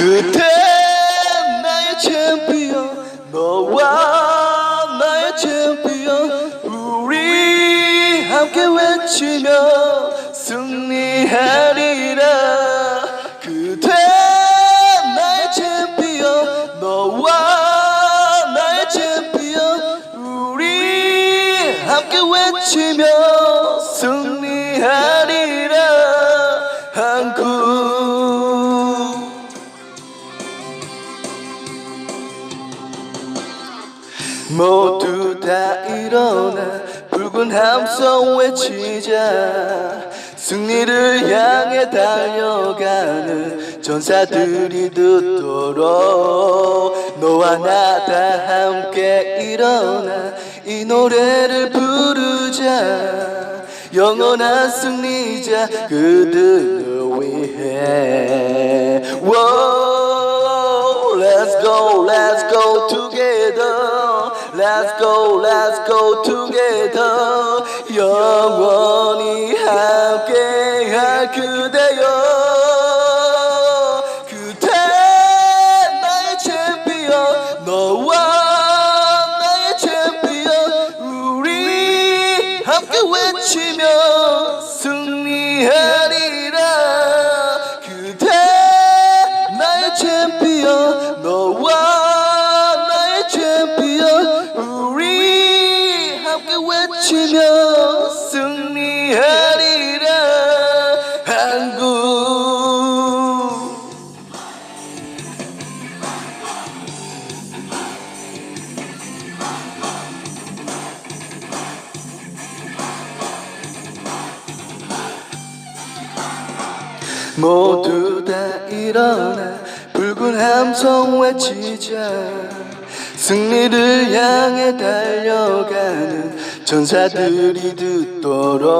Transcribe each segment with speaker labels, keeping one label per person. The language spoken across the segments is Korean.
Speaker 1: 그대 나의 챔피언 너와 나의 챔피언 우리 함께 외치며 승리하리라. 그대 나의 챔피언 너와 나의 챔피언 우리 함께 외치며 승리하리라 모두 다 일어나 붉은 함성 외치자. 승리를 향해 달려가는 전사들이 듣도록 너와 나 다 함께 일어나 이 노래를 부르자. 영원한 승리자 그들을 위해. Whoa, Let's go, let's go together Let's go, let's go together. 영원히 함께할 그대여. 그대 나의 챔피언 너와 나의 챔피언. 우리 함께 외치며 승 외치며 승리하리라. 한국. 모두 다 일어나 붉은 함성 외치자 승리를 향해 달려가는 전사들이 듣도록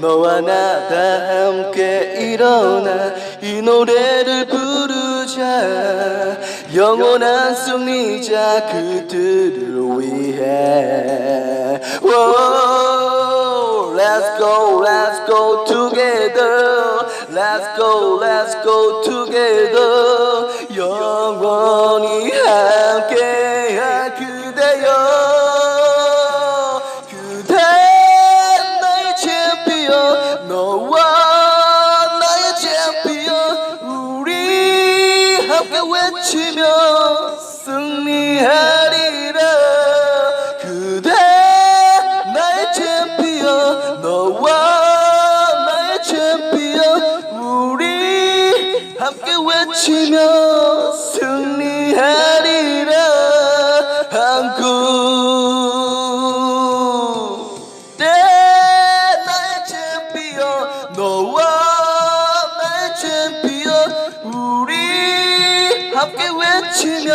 Speaker 1: 너와 나 다 함께 일어나 이 노래를 부르자. 영원한 승리자 그들을 위해. Whoa, Let's go, let's go together. Let's go, let's go together. 영원히 함 께할 그대여. 그대 나의 챔피언 너와 나의 챔피언. 우리 함께 외치며 승리하리라. 그대 나의 챔피언 너와 나의 챔피언. 우리 함께 외치며 승리하리라 너와 나의 챔피언 우리 함께 외치며